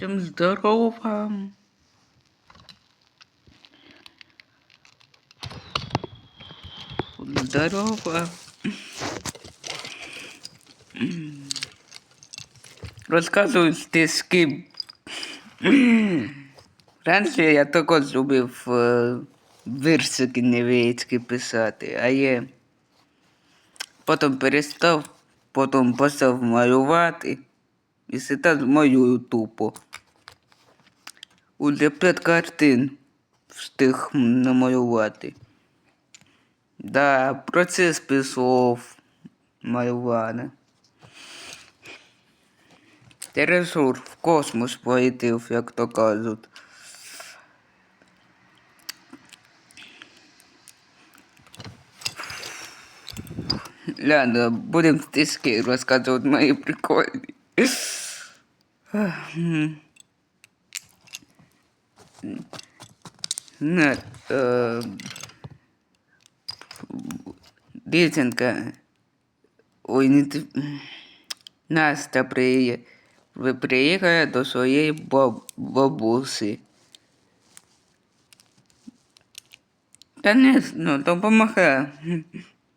Всем здорово. Здорово. Розказую стишки. Раніше я також любив е, віршики невеличкі писати, а я потім перестав, потім почав малювати і сидав малюю тупо. Уже п'ять картин встиг намалювати. Да, процес пішов малювання. Тересур в космос полетів, як то кажуть. Ладно, будемо стишки розказувати мої прикольні. На, е, дівчинка, ой, не ти- Настя приє, приїхала до своєї баб, бабусі. Та не, ну, допомагає.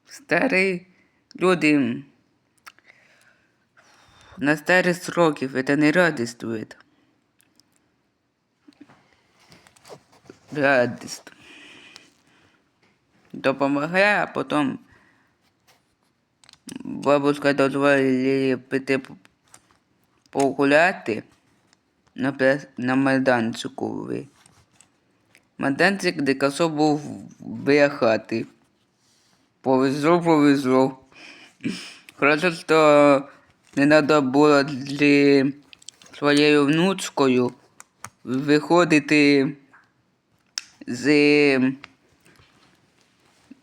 Старі люди на старість років це не радість від. Радість. Допомагає, а потім бабушка дозволила піти погуляти на, на майданчику. Майданчик, де косо був біля. Повезло, повезло. Хорошо, що не треба було з своєю внучкою виходити з,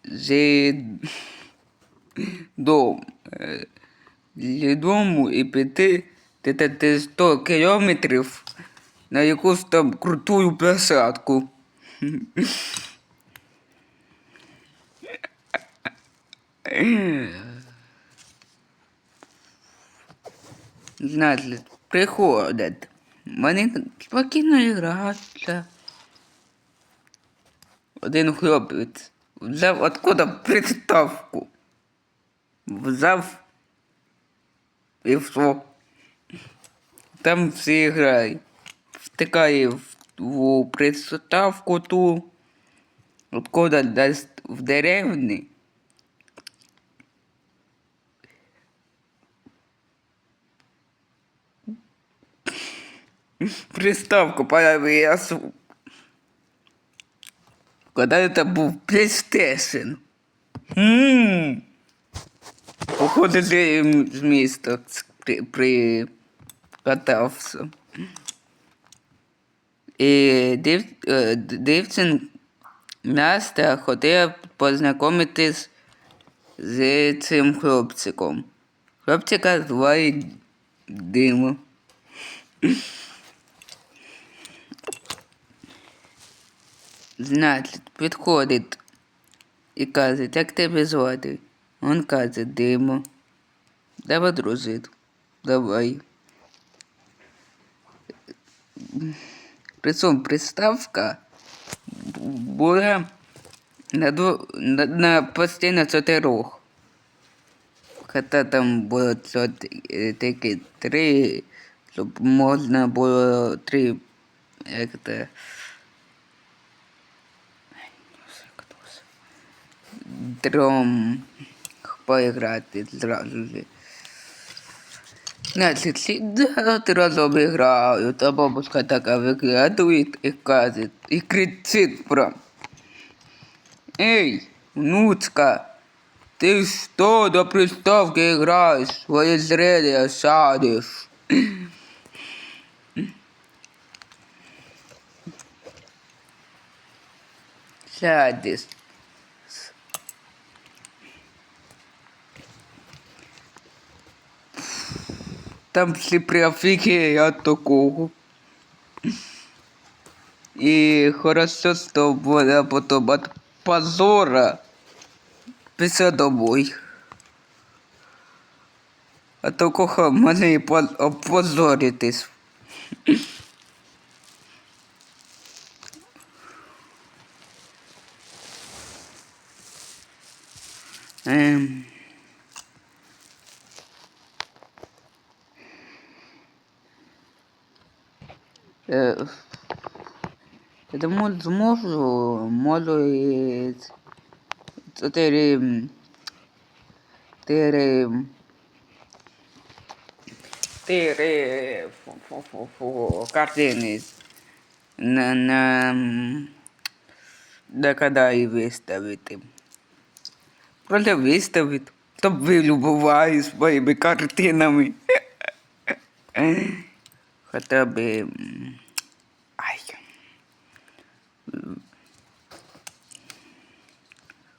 з дому, дому і піти те- те- те 100 кілометрів на якусь там крутую площадку. Значить, приходять. Вони спокійно граються. Один хлопець взяв откуда приставку. Взяв і все. Там всі грають. Втикає в, в приставку ту, откуда десь в деревні. Приставку появилась. Когда это был PlayStation. Ммм. Походу, ти з міста при, при катався. І див, е, дівчин Настя хотіла познайомитись з цим хлопчиком. Хлопчика звали Дима. Значить, підходить і каже, як тебе звати? Он каже, Дима. Давай дружити. Давай. Причому приставка була на, дво, на, на постійно чотирьох. Хоча там було е, тільки три, щоб можна було три, як це, трьом поіграти зразу. Значить, сидять разом грають, а бабушка така виглядує і каже, і кричить прям. Эй, внучка, ты что до приставки играешь? Свои зрение садишь. Сядешь. Там всі афіки, я такого. И хорошо, что была потом от позора писать домой. А то кого мене і опозоритись. Ем... Я думаю, зможу, можу і чотири, фу, фу, картини на, на, каналі виставити. Просто виставити, щоб ви любували своїми картинами. хоча б. Ай.